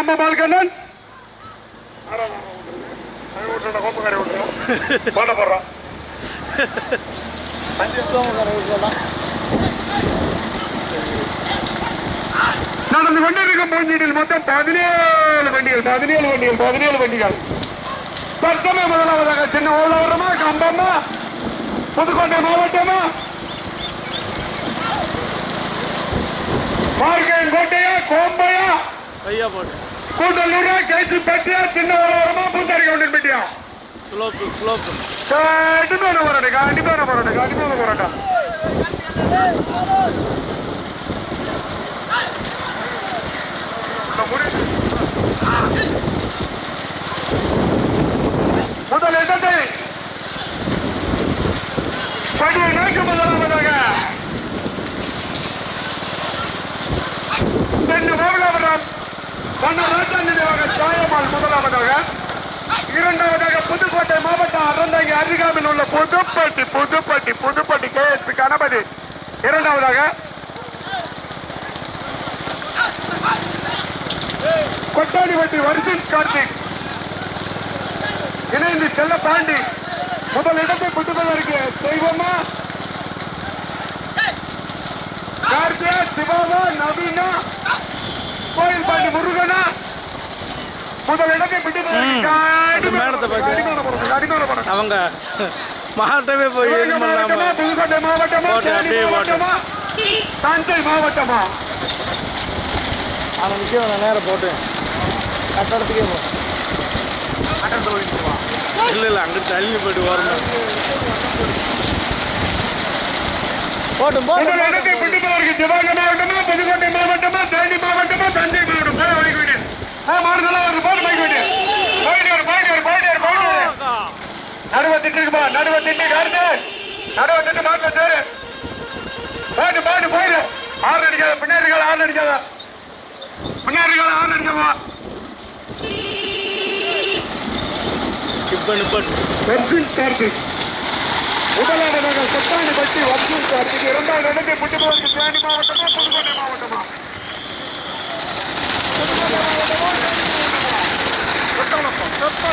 ஐந்தாவதாக பால்கண்ணன் கண்ணன். போட நடந்து கொண்டிருக்கும் வண்டியில் மொத்தம் பதினேழு வண்டிகள் பதினேழு வண்டிகள் பதினேழு வண்டிகள். தற்சமய முதலாவதாக சின்ன ஓலவரமா கம்பமா புதுக்கோட்டை மாவட்டமா? மார்கன் கோட்டையா கோம்பையா? ஐயா போட்டு கூட்டலூரா கேசிப்பட்டியா சின்ன ஓலவரமா பூந்தாரி கவுண்டன் பெட்டியா ஸ்லோப்பு ஸ்லோப்பு. கண்டிப்பான போராட்டம் கண்டிப்பான போராட்டம் கண்டிப்பான போராட்டம் முதல் Pudupatti Pudupatti Pudupatti K S P Ganapathi. இரண்டாவதாக கொட்டாடிப்பட்டி வரிசன் கார்த்திக். இணைந்து செல்ல பாண்டி. முதல் இடத்தை புதுப்பதற்கு செய்வோமா? கார்த்தியா சிவாமா நவீனா கோயில் பாண்டி முருகனா? முதல் இடத்தை அவங்க மாட்டவே போய் புதுக்கோட்டை மாவட்டமா? தேனி. மாவட்டமா? தஞ்சை மாவட்டமா? அவன் நிற்க நேரம் போட்டு. கட்டடத்துக்கே போ. இல்லை இல்லை அங்கே தள்ளி போயிட்டு வரணும் போட்டும் போட்டும் இடத்தை பிடிப்பதற்கு சிவகங்கை மாவட்டமா புதுக்கோட்டை மாவட்டமா தேனி மாவட்டமா தஞ்சை மாவட்டம் ஆ மாறுதலா ஒரு போட்டு வாங்கி விடு போயிட்டு வரு போயிட்டு வரு போயிட்டு வரு போயிட்டு வரு நடுவ திட்டுக்குப்பா நடுவ திட்டு காருது நடுவ திட்டு மாட்டில் சேரு. பாட்டு பாட்டு போயிடு ஆறு அடிக்காத பின்னாடி ஆறு அடிக்காத. பின்னாடி ஆறு நிப்பட்டு வர்ஜின் கார்த்திக் முதலாவதாக சத்தானி பட்டி வர்ஜின் கார்த்திக் இரண்டாவது இடத்தை புட்டுபவருக்கு தேனி மாவட்டமா புதுக்கோட்டை மாவட்டமா? புதுக்கோட்டை மாவட்டமா சொத்தானப்பா சொத்தானப்பா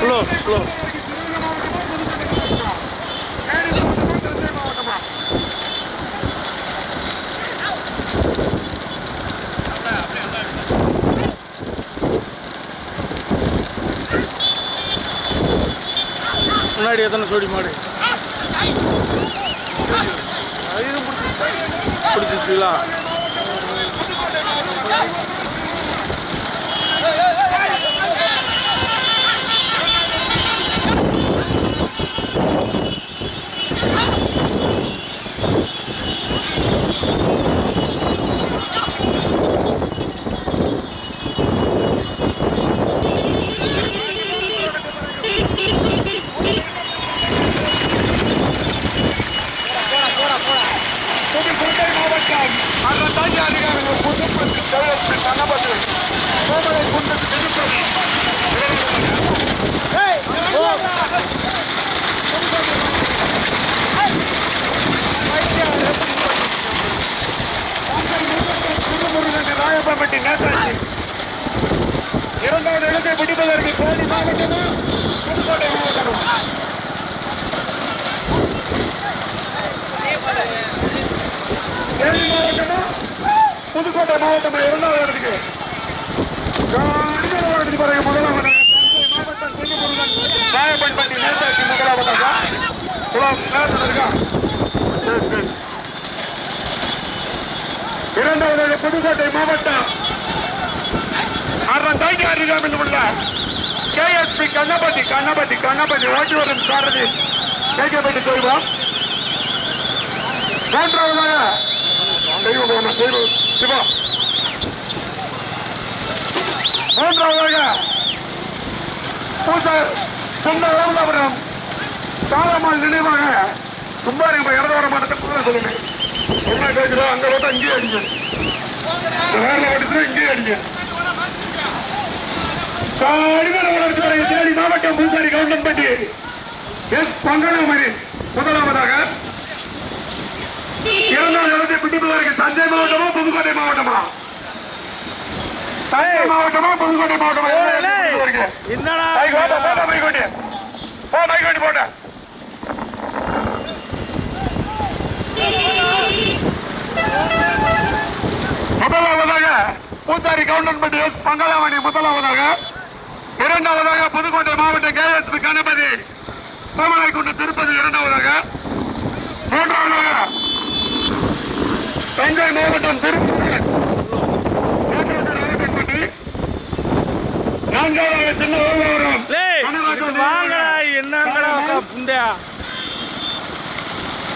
ஸ்லோ ஸ்லோ முன்னாடி எத்தனை சோடி மாடு? பிடிச்சிச்சுங்களா கோமலை குண்டு திருப்பதி திருமுருகன் நேதாஜி இரண்டாவது இடத்தை பிடிப்பதற்கு கோடி மாவட்டமா புதுக்கோட்டை மாவட்டமா தேனி புதுக்கோட்டை இரண்டாவது இடத்துக்கு அடிமையான இடத்துக்கு பிறகு மாவட்டம் திருமுருகன் ராயப்பட்டி நேதாஜி முதலாவதாக குளம் இருக்கா சரி இரண்டாவது புதுக்கோட்டை மாவட்டம் அரண் தாய்க்கு அருகாமையில் உள்ள கேஎஸ்பி கண்ணப்பட்டி கண்ணப்பட்டி கண்ணப்பட்டி ஓட்டி வரும் சாரதி. கேட்கப்பட்டு செய்வோம் மூன்றாவதாக தெய்வம் தெய்வம் சிவா. மூன்றாவதாக பூசர் சொந்த ஓமலாபுரம் சாலம்மாள் நினைவாக கும்பாரி இடது வர மாட்டேன் சொல்லுங்க என்ன கேட்குதோ அங்க ஓட்ட இங்கேயே அடிங்க. வேலை ஓட்டுறது இங்கேயே அடிங்க. மாவட்டம் பூசாரி கவுண்டம்பட்டி. எஸ் பங்கனாமணி முதலாவதாக இரண்டாவது இடத்தை பிடிப்பதற்கு தஞ்சை மாவட்டமா புதுக்கோட்டை மாவட்டமா? போ, பைக் ஓட்டு, போடா. முதலாவதாக பூத்தாரி கவுண்டன்பட்டி எஸ் பங்களாமணி முதலாவதாக இரண்டாவதாக புதுக்கோட்டை மாவட்டம் கேஎஸ்பி கணபதி சோமநாய்க்குண்டு திருப்பதி இரண்டாவதாக மூன்றாவதாக தஞ்சை மாவட்டம் திருப்பதி என்னங்கடா புண்டையா?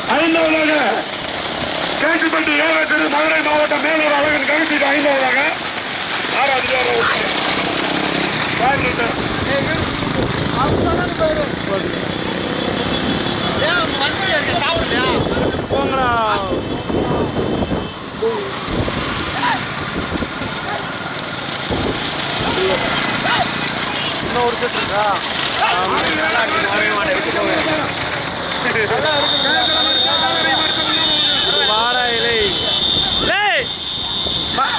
ஐந்தாவதாக கேட்டுப்பட்டி ஏவத்திரு மதுரை மாவட்டம் மேலூர் அழகன் கழிச்சிட்டு ஐந்தாவதாக. ஆறாவது போங்கடா. இன்னும் ஒரு செட் இருக்கா வாடா இலை. டேய்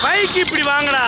பைக் இப்படி வாங்கடா.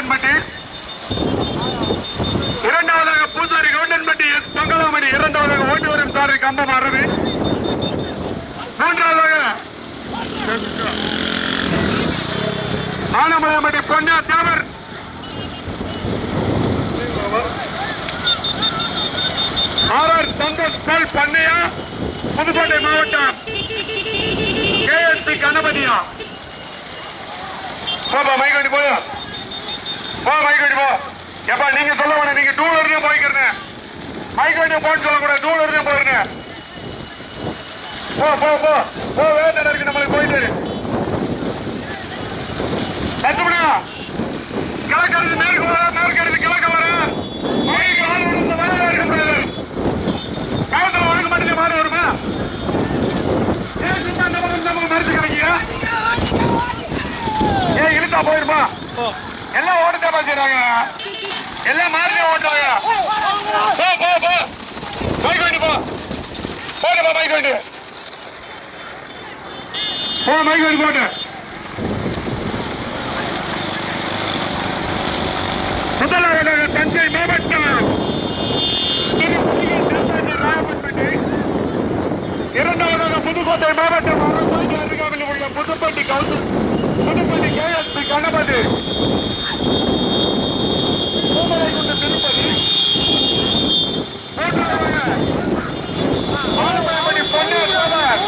நாயப்பன்பட்டி இரண்டாவதாக பூசாரி கவுண்டன்பட்டி எஸ் பங்களாமணி இரண்டாவதாக ஓட்டு வரும் சாரி கம்பம் அரவி மூன்றாவதாக ஆனமலையம்பட்டி பொன்னா தேவர். ஆர்ஆர் சந்தோஷ் செல் பண்ணையா புதுக்கோட்டை மாவட்டம். கேஎஸ்பி கணபதியா. போப்பா மைக்கடி போயா போ மைக் மைக்கடி போ எப்பா நீங்க சொல்ல வேணாம். நீங்க டூ வீலர்லயும் போய்க்கிறீங்க மைக் வண்டியும் போன்னு சொல்லக்கூடாது. டூ வீலர்லயும் போயிருங்க. போ போ போ. போ வேண்டாம் இருக்கு? நம்மளுக்கு போயிட்டு இரு. லட்சுமணா கிழக்கிறது மேற்கு வர மேற்கிறது கிழக்கு வர. Mike on. போயிட்டாங்க எல்லாம் மாறுதே ஓட்டுவாங்க. போ போ போ. பைக் வண்டி போ. போட்டு போ பைக் வண்டி. போ பைக் வண்டி போட்டு. முதலாவதாக தஞ்சை மாவட்டம். புதுக்கோட்டை மாவட்டம். உள்ள Pudupatti council. Pudupatti K S P Ganapathi. Poomalai கொண்டு திருப்பதி. ஆலமரப்படி பொன்னியர் ஆறாவது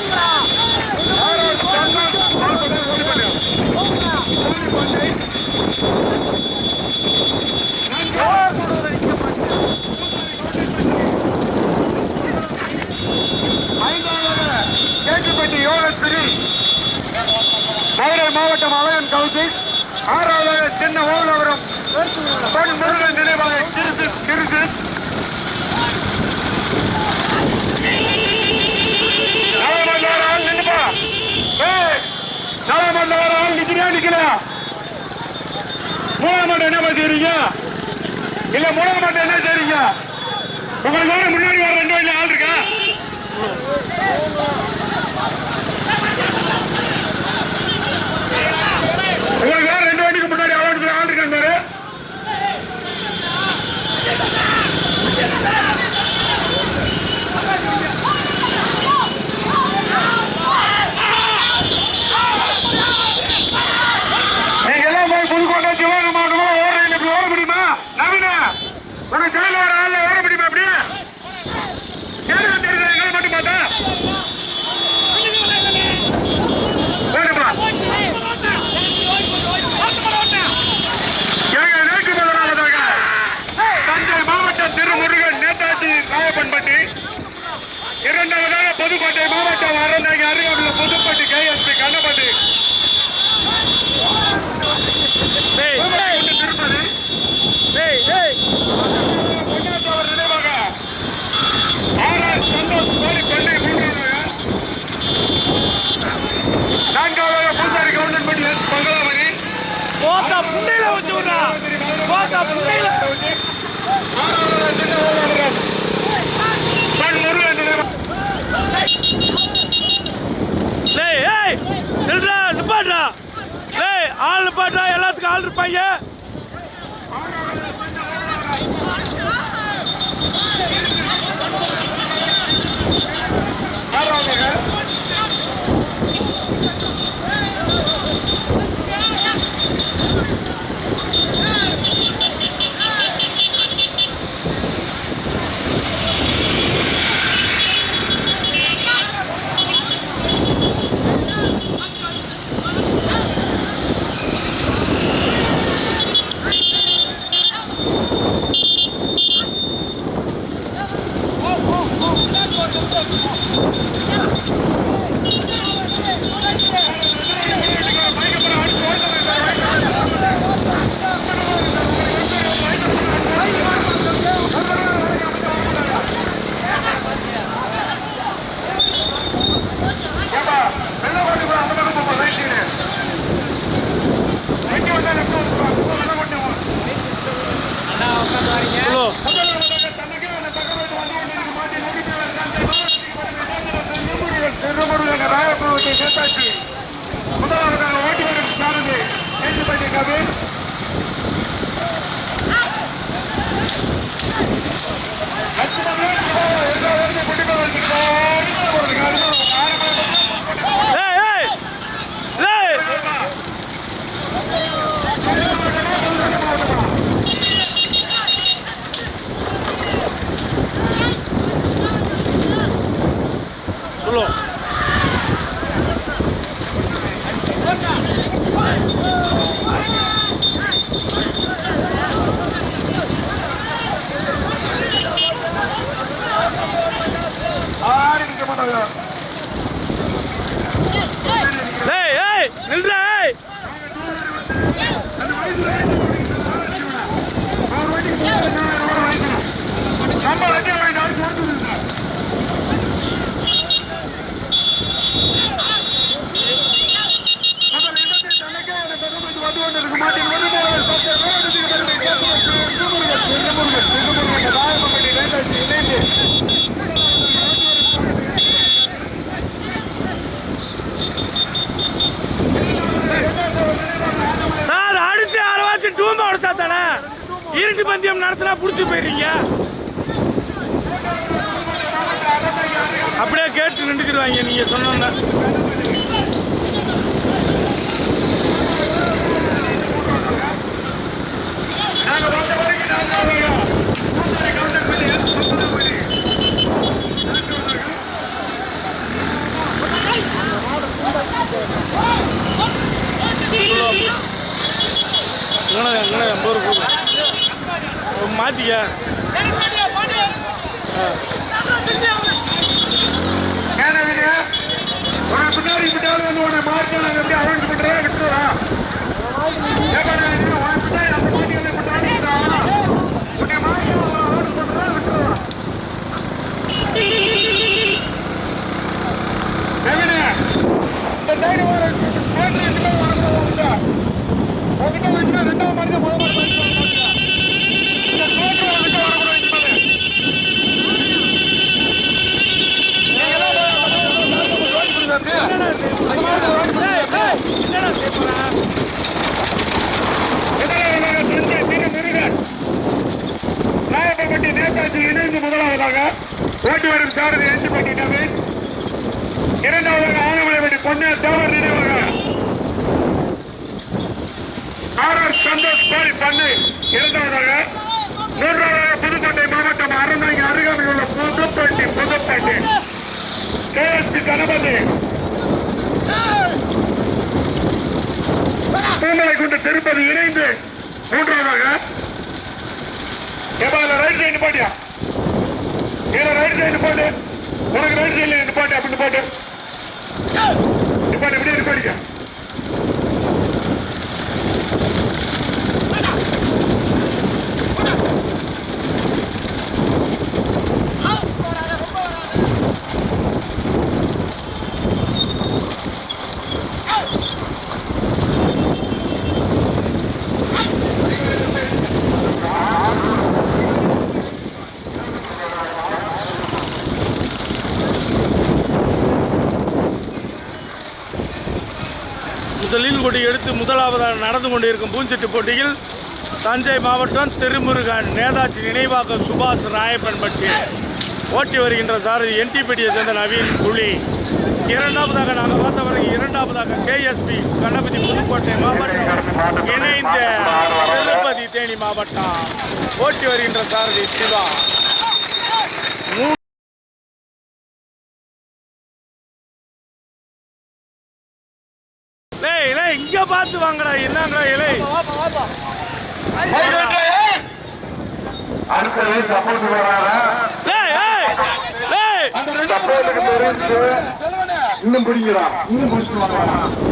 ਰੁਪਏ Bey. ஸ்பிரிண்ட் பந்தயம் நடத்தினா பிடிச்சி போயிடுறீங்க. அப்படியே கேட்டு நின்றுக்கிடுவாங்க நீங்கள் சொன்னோன்னா ஓட்டு வரும் சாரதி எஞ்சிப்பட்டி நவீன் இரண்டாவதாக ஆனமலைப்பட்டி பொன்னிய தேவர் நினைவாக ஆர் ஆர் சந்தோஷ் கோரி பண்ணை இரண்டாவதாக மூன்றாவதாக புதுக்கோட்டை மாவட்டம் அறந்தாங்கி அருகாமையில் உள்ள புதுப்பட்டி புதுப்பட்டி. கேஎஸ்பி கணபதி. பூமலை கொண்டு திருப்பதி இணைந்து மூன்றாவதாக. ஏப்பா ரைட் சைடு நிப்பாட்டியா? இதுல ரைட் சைடு நிப்பாட்டு. உனக்கு ரைட் சைடுல நிப்பாட்டு அப்படின்னு நிப்பாட்டு. நிப்பாட்டு இப்படியே நிப்பாட்டிக்க. Thank you. முதலில் எடுத்து முதலாவதாக நடந்து கொண்டிருக்கும் பூஞ்செட்டு போட்டியில் தஞ்சை மாவட்டம் திருமுருகன் நேதாஜி நினைவாக்கம் சுபாஷ் ராயப்பன்பட்டி ஓட்டி வருகின்ற சாரதி என்டிபிடியை சேர்ந்த நவீன் புலி. இரண்டாவதாக நாங்கள் பார்த்தவரை இரண்டாவதாக கேஎஸ்பி கணபதி புதுக்கோட்டை மாவட்டம் இணைந்த திருப்பதி தேனி மாவட்டம் ஓட்டி வருகின்ற சாரதி சிவா. இங்க பார்த்து வாங்கடா என்னங்கடா இலை? அடுத்தது சப்போர்ட் வராங்க இன்னும் பிடிக்கிறான் இன்னும் பிடிச்சிட்டு வாங்க